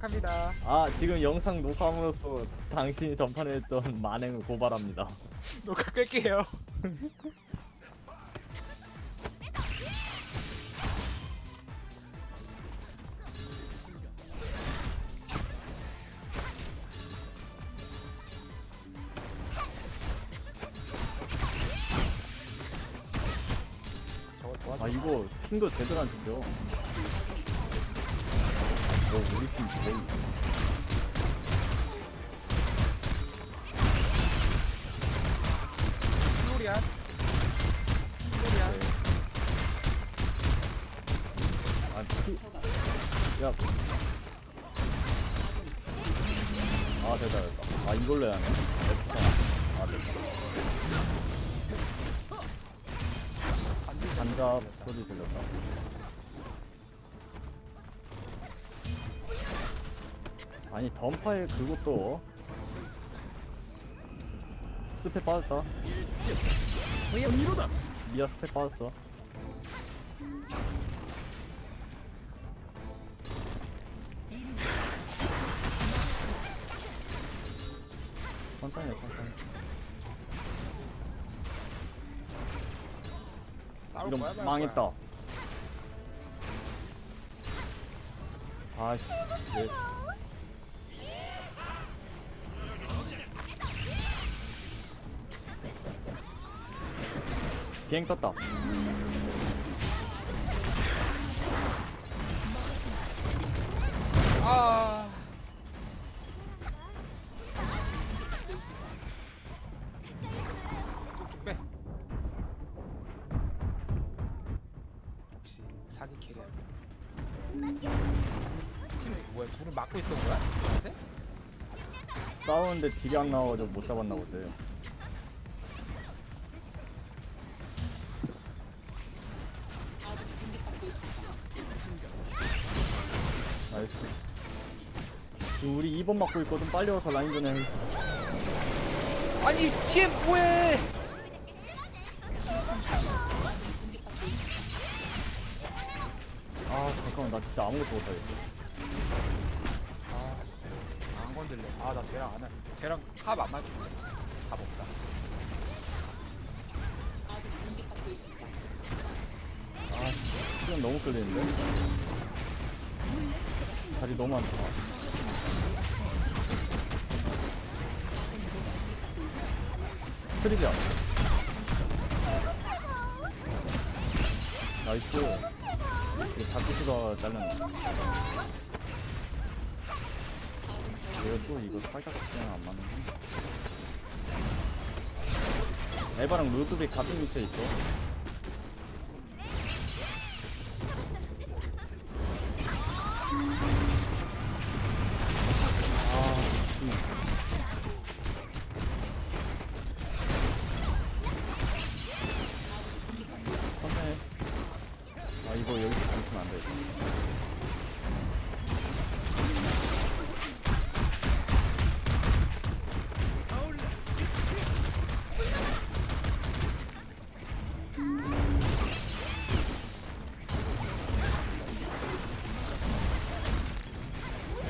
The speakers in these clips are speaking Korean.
합니다. 아 지금 영상 녹화함으로써 당신이 전판했던 만행을 고발합니다. 녹화 끌게요. 저거 도와줘. 아 이거 핑도 제대로 안 찍혀. 어 우리 팀 제일. 플로리안. 플로리안. 아 피. 야. 아 됐다 됐다. 아 이걸로 해야 하네. 됐다. 아 됐다. 반잡 소리 들렸다. 아니 던파에 그것도 스펙 빠졌다. 미아 스펙 빠졌어. 천천히 해, 천천히. 이런 거야, 망했다. 아씨, 네. 비행 떴다. 아. 쭉쭉 빼. 역시 사기 캐리야. 팀 뭐야? 둘을 막고 있던 거야? 저한테? 싸우는데 딜이 안 나와가지고 못 잡았나 보세 2번 맞고 있거든. 빨리 와서 라인전 해. 아니 TM 뭐해? 아 잠깐만 나 진짜 아무것도 못하겠어. 아 진짜 안 건들래. 아 나 쟤랑 안 할. 쟤랑 합안 맞추네. 합 없다. 아 시간 너무 끌리는데? 다리 너무 안 좋아. 트리비아. 나이스. 이거 다크시가 잘렸네. 내가 또 이거 살짝 그냥 안 맞는데? 에바랑 루드빅 같은 위치에 있어.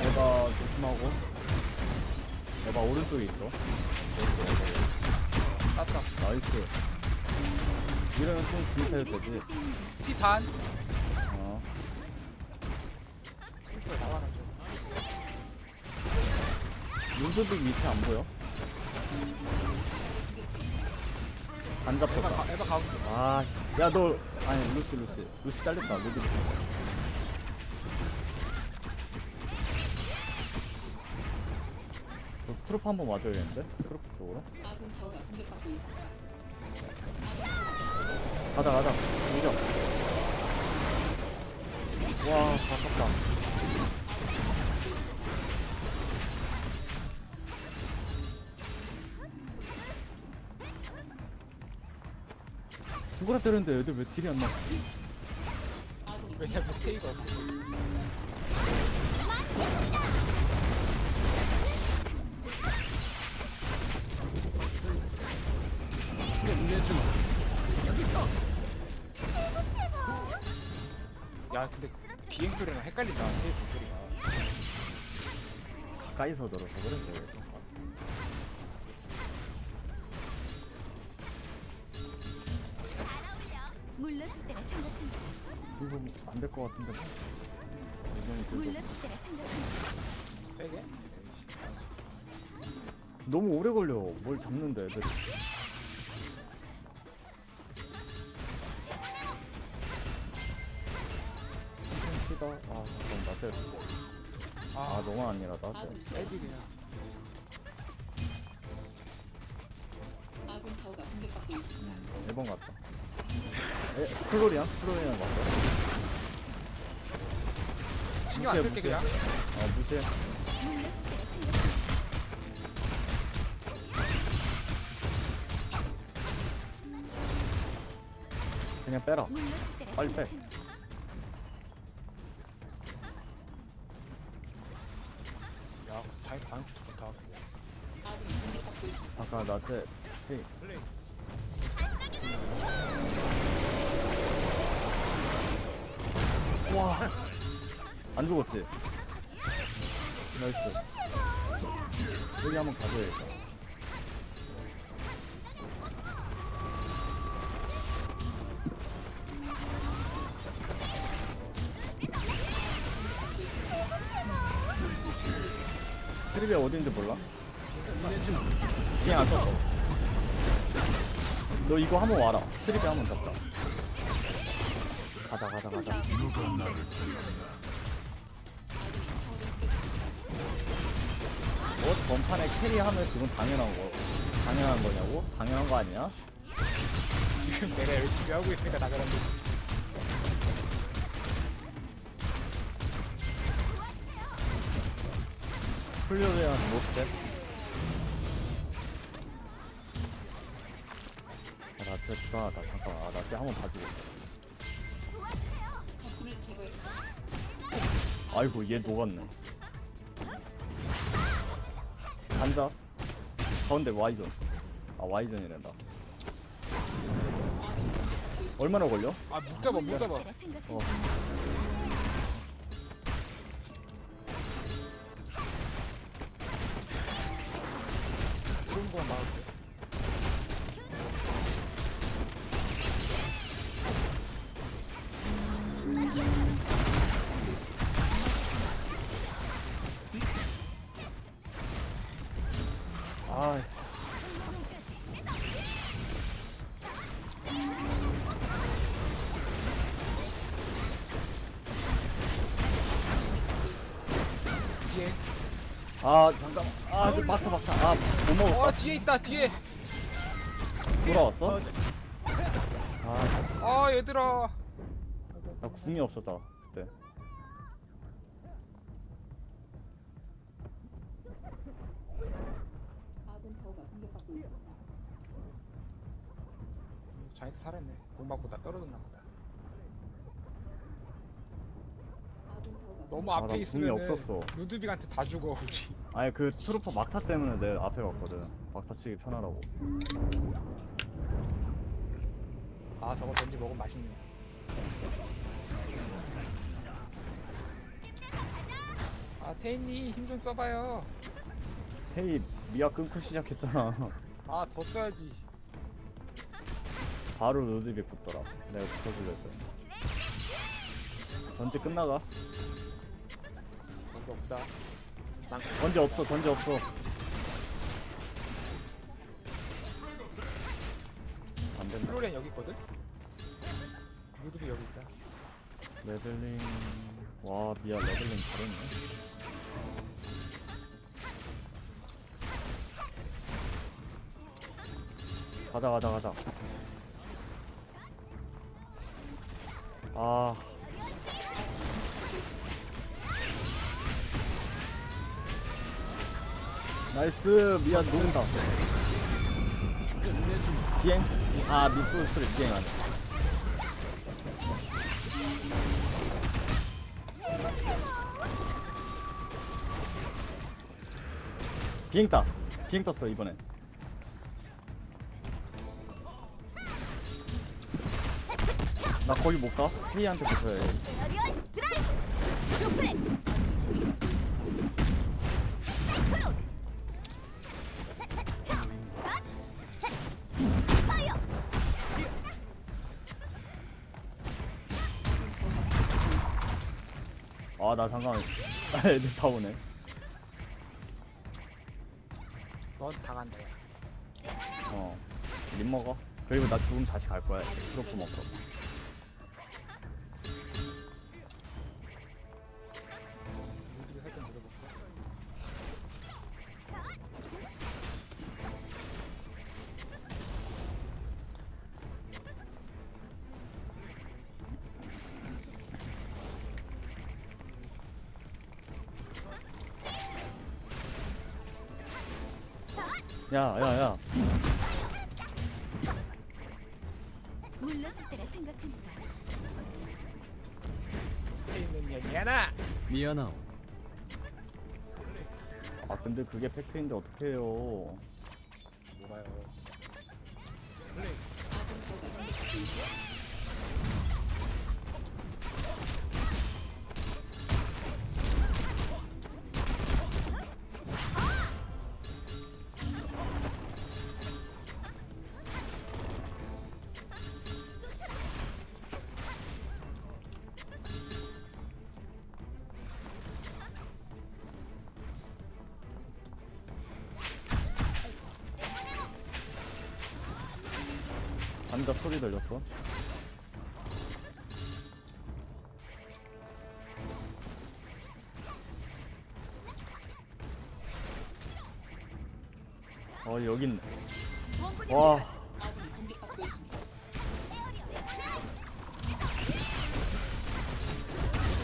에바 조심하고. 에바 오른쪽에 있어. 땄다. 나이스. 이러면 좀 진입해도 되지. 피반. 윤수빅 밑에 안 보여? 안 에바 잡혔다. 가, 에바 가운데. 아, 씨. 야, 너, 아니, 루시, 루시. 루시 잘렸다, 루시. 너 트로프 한번 와줘야겠는데? 트로프 쪽으로. 가자, 가자. 이겨. 와, 아깝다. 누구라 때렸는데 애들 왜 딜이 안 나? 왜냐면 테이가 없어. 야 근데 비행 소리랑 헷갈린다 테이프 소리가 가까이서 들어서 그래 그 이거 안될 것 같은데 물러설 때가 생각한다. 세게? 너무 오래 걸려 뭘 잡는데 애들이 치다 아 잠깐 나한테 아 아, 너무 아니라 나한테 세질이야. 아군 타워가 공격받고 있습니다. 음, 1번 같다 에 플로리안? 플로리안 맞다 신경 안 쓸게 그냥. 아 무시해. 그냥 빼라 빨리 빼. 야, 자기 반스 좋다. 아까 나한테 헤이 플레이. 안 죽었지? 나이스. 여기 한번 가져야겠다. 트리비아 어딘지 몰라? 그냥 안 썼어 너 이거 한번 와라. 트리비아 한번 잡자. 가자 가자 가자 전판에 캐리하면 그건 당연한 거 당연한 거냐고? 당연한 거 아니야? 지금 내가 열심히 하고 있으니까 나 그런데. 플레어에 한 롯데 아, 나 진짜 불안하다 잠깐만 아, 나 진짜 한번 제거했습니다. 아이고 얘 녹았네 간다 가운데 Y존 아 Y존이란다 얼마나 걸려? 아, 못 잡아, 못 잡아. 생각한다. 어. 아 잠깐만 아저 막타 막타 아못 먹었어 어, 뒤에 있다, 뒤에. 돌아왔어? 아나 아, 얘들아. 궁이 없었다 그때. 자기도 살았네. 공 맞고 나 떨어졌나 보다. 아군 타워가 너무 아, 앞에 나 궁이 있으면 없었어. 루드빅한테 다 죽어, 우리. 아니 그 트루퍼 막타 때문에 내 앞에 갔거든 막타 치기 편하라고 아, 저거 왠지 먹으면 맛있네. 아, 테인님 힘 좀 써봐요. 테이 미아 끊고 시작했잖아 아, 더 써야지. 바로 로드빅 붙더라 내가 붙어주려 했더니 전체 끝나가 없다. 난 던지 없어 던지 없어 안 된다 플로리안 여기 있거든? 루드빅 여기 있다. 레벨링 와 미아 레벨링 잘했네 가자 가자 가자 아 나이스. 미아 녹는다. 비행? 아 미프스를 비행하네 비행 따 비행 떴어 이번엔. 나 거기 못 가? 헤이한테 붙어야 해! 아나 잠깐만 아, 애들 다 오네. 넌 당한다. 야. 어립 먹어. 그리고 나 죽으면 다시 갈 거야. 트로프 먹고 얘기하나? 미안하오. 아 근데 그게 팩트인데 어떡해요 뭐가요? 감자 소리 들렸어 어 여기 있네 와.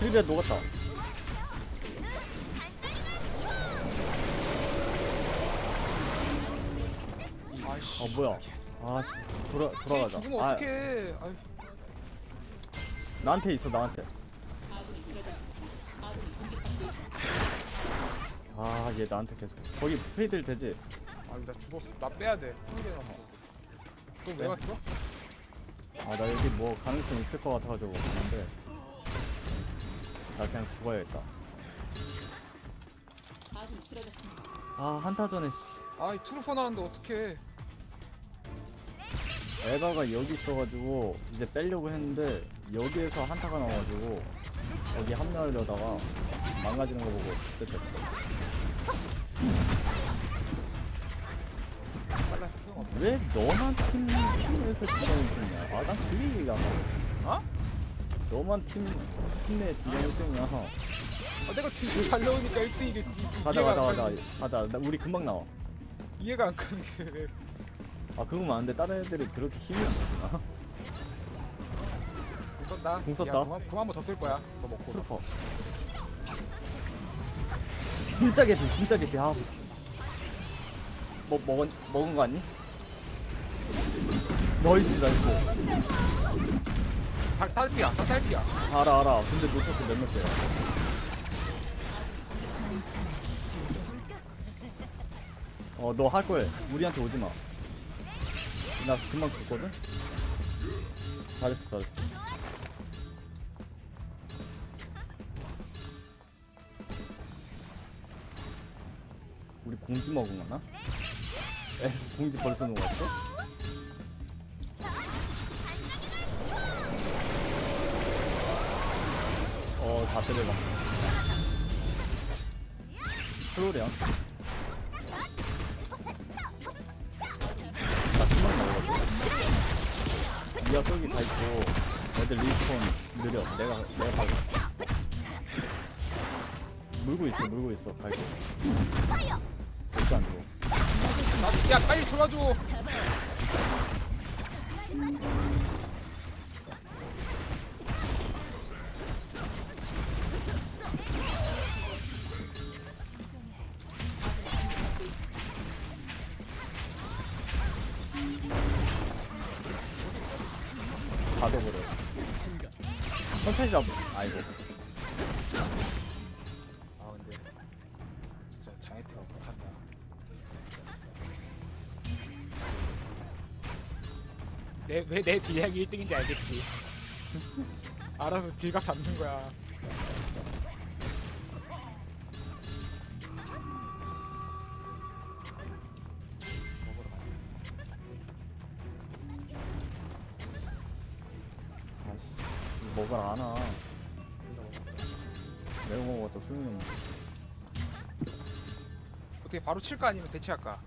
트리비아 녹았다. 어 뭐야 아 씨 돌아 뒤에 돌아가자 죽으면 아 어떡해. 아이, 나한테 있어 나한테. 아 얘 나한테 계속 거기 프리들 되지 아이, 나 죽었어. 나 빼야 돼. 풀게 남았어. 또왜 네. 왔어? 아 나 여기 뭐 가능성 있을 것 같아가지고 갔는데 나 그냥 죽어야겠다 아군이 쓰러졌습니다. 아 한타전에 씨 아이, 트루퍼 나왔는데 어떡해. 에바가 여기 있어가지고 이제 빼려고 했는데 여기에서 한타가 나와가지고 여기 합류하려다가 망가지는 거 보고 빨라서 소용없어. 왜 너만 팀, 팀에서 딜량 1등이야? 아난 그게 이해가 안 가. 어? 너만 팀, 팀내 딜량 1등이야 아, 내가 진짜 잘 나오니까 1등이겠지. 가자 가자 가자 가자 나, 우리 금방 나와 이해가 안 가는 게. 아 그거만 안돼 다른 애들이 그렇게 힘이 공 썼다. 공 썼다. 야, 궁 한번 더 쓸 거야. 너 먹고. 트루퍼 진짜 개피 진짜 개피 아 뭐, 먹은, 먹은 거 아니? 너이스 나이스 다, 딸피야. 다 딸피야. 알아 알아 근데 놓쳤어 몇몇 개야 어너 할 거야 우리한테 오지 마. 나 금방 죽거든. 잘했어 잘했어. 우리 공지 먹은 거나? 에 공지 벌써 녹았어? 어, 다 때려봐. 트롤이야. 니가 저기 다 있고, 애들 리스폰 느려. 내가, 내가 가고. 물고 있어, 물고 있어. 갈게. 절대 안 줘. 나, 야, 빨리 도와줘. 가둬버려. 천천히 잡아. 아이고. 아, 근데. 진짜 장애태가 못한다. 내, 왜내 딜량이 1등인지 알겠지. 알아서 딜각 잡는 거야. 둘다 먹어. 내가 먹어봤자 소용이 없네. 어떻게 바로 칠까 아니면 대치할까?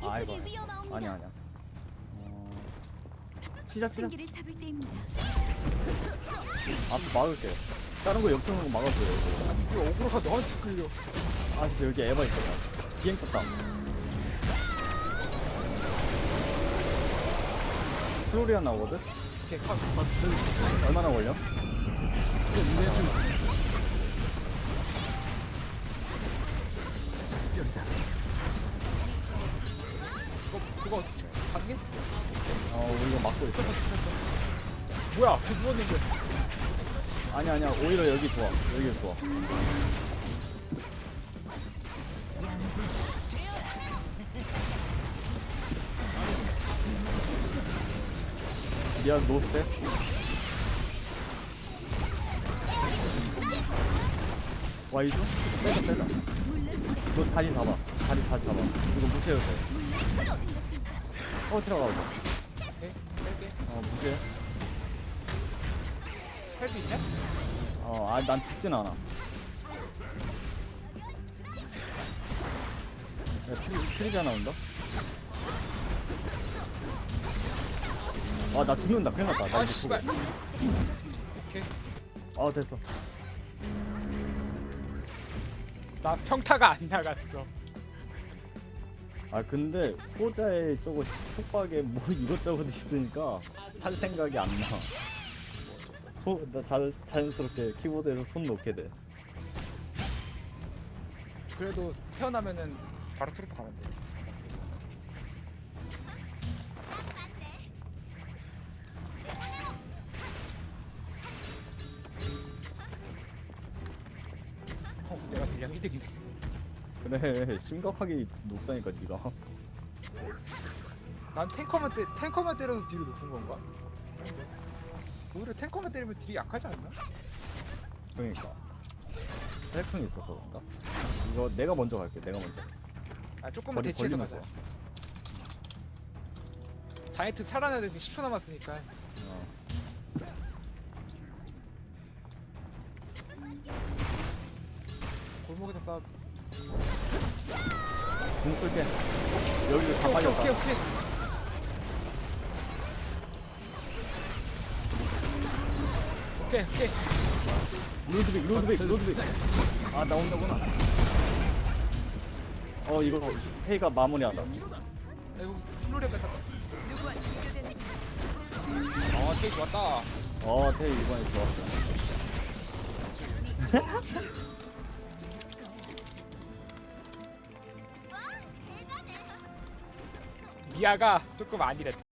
아 이거 이쪽이 위험하옵니다. 아니야 아니야. 어... 치자 치자. 승기를 잡을 때입니다. 앞에 막을게. 다른 거거 막아줘요. 이거. 이거 오그로가 너한테 끌려. 아 진짜 여기 에바 있어. 비행 떴다. 플로리안 나오거든? 오케이 컷. 얼마나 걸려? 이거 그거 어떻게 쳐? 가능해? 어 우리 이거 막고 있어. 뭐야? 저 누웠는데. 아니야 아니야 오히려 여기 좋아. 여기 좋아. 미안 노스텝 와이즈? 빼자 빼자 때너 다리 잡아 다리 다시 잡아 이거 무시해도 돼어 들어가 보자 오케이. 뺄게. 어 무시해 할수 있냐? 어아난 죽진 않아 야 트리, 트리지 하나 온다 아나 죽는다 큰일 났다 나 아 이제 씨발. 오케이. 아 됐어 나 평타가 안 나갔어. 아 근데 호자에 저거 속박에 뭐 이것저것 있으니까 살 생각이 안 나. 소, 나 잘, 자연스럽게 키보드에서 손 놓게 돼. 그래도 태어나면은 바로 트루프 가면 돼. 그냥 1등이네. 그래 심각하게 높다니까 니가. 난 탱커만 때 탱커만 때려서 딜이 높은 건가? 오히려 탱커만 때리면 딜이 약하지 않나? 그러니까. 헬풍이 있어서 그런가? 이거 내가 먼저 갈게. 내가 먼저. 아 조금만 거리 대치해서. 가자. 자이트 살아나야 되는데 10초 남았으니까 어. 싸. 궁 쓸게. 여기 다 오케이. 오케이 오케이. 오케이 오케이. 루드빅, 루드빅, 루드빅. 아 나온다구나. 어 이거. 아이고 플로리아 뺐다. 아 테이 좋았다. 어 테이 이번에 좋았어. 미아가 조금 아니랬다.